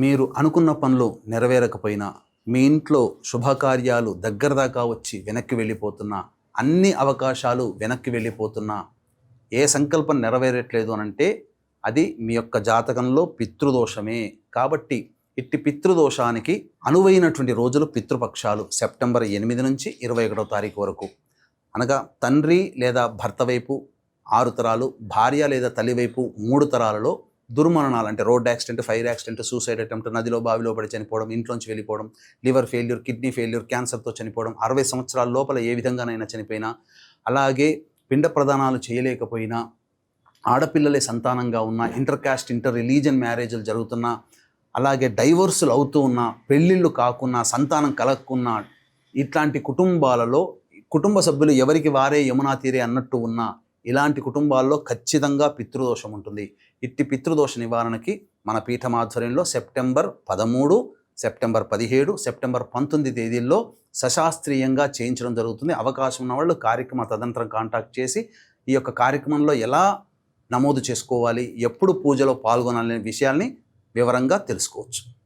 మీరు అనుకున్న పనులు నెరవేరకపోయినా మీ ఇంట్లో శుభకార్యాలు దగ్గర దాకా వచ్చి వెనక్కి వెళ్ళిపోతున్నా అన్ని అవకాశాలు వెనక్కి వెళ్ళిపోతున్నా ఏ సంకల్పం నెరవేరట్లేదు అని అంటే అది మీ యొక్క జాతకంలో పితృదోషమే. కాబట్టి ఇట్టి పితృదోషానికి అనువైనటువంటి రోజులు పితృపక్షాలు సెప్టెంబర్ ఎనిమిది నుంచి ఇరవై ఒకటో తారీఖు వరకు. అనగా తండ్రి లేదా భర్త వైపు ఆరు తరాలు భార్య లేదా తల్లి వైపు మూడు తరాలలో దుర్మరణాలు అంటే road accident fire accident suicide attempt నదిలో బావిలో పడి చనిపోవడం ఇంట్లోంచి వెళ్ళిపోవడం లివర్ ఫెయిల్యూర్ కిడ్నీ ఫెయిల్యూర్ క్యాన్సర్తో చనిపోవడం అరవై సంవత్సరాల లోపల ఏ విధంగానైనా చనిపోయినా అలాగే పిండ ప్రదానాలు చేయలేకపోయినా ఆడపిల్లలే సంతానంగా ఉన్న ఇంటర్ క్యాస్ట్ ఇంటర్ రిలీజన్ మ్యారేజ్లు జరుగుతున్నా అలాగే డైవర్సులు అవుతూ ఉన్న పెళ్ళిళ్ళు కాకున్నా సంతానం కలగకున్నా ఇట్లాంటి కుటుంబాలలో కుటుంబ సభ్యులు ఎవరికి వారే యమునా తీరే అన్నట్టు ఉన్న ఇలాంటి కుటుంబాల్లో ఖచ్చితంగా పితృదోషం ఉంటుంది. ఇట్టి పితృదోష నివారణకి మన పీఠం ఆధ్వర్యంలో సెప్టెంబర్ పదమూడు సెప్టెంబర్ పదిహేడు సెప్టెంబర్ పంతొమ్మిది తేదీల్లో సశాస్త్రీయంగా చేయించడం జరుగుతుంది. అవకాశం ఉన్న వాళ్ళు కార్యక్రమ తదనంతరం కాంటాక్ట్ చేసి ఈ యొక్క కార్యక్రమంలో ఎలా నమోదు చేసుకోవాలి ఎప్పుడు పూజలో పాల్గొనాలనే విషయాల్ని వివరంగా తెలుసుకోవచ్చు.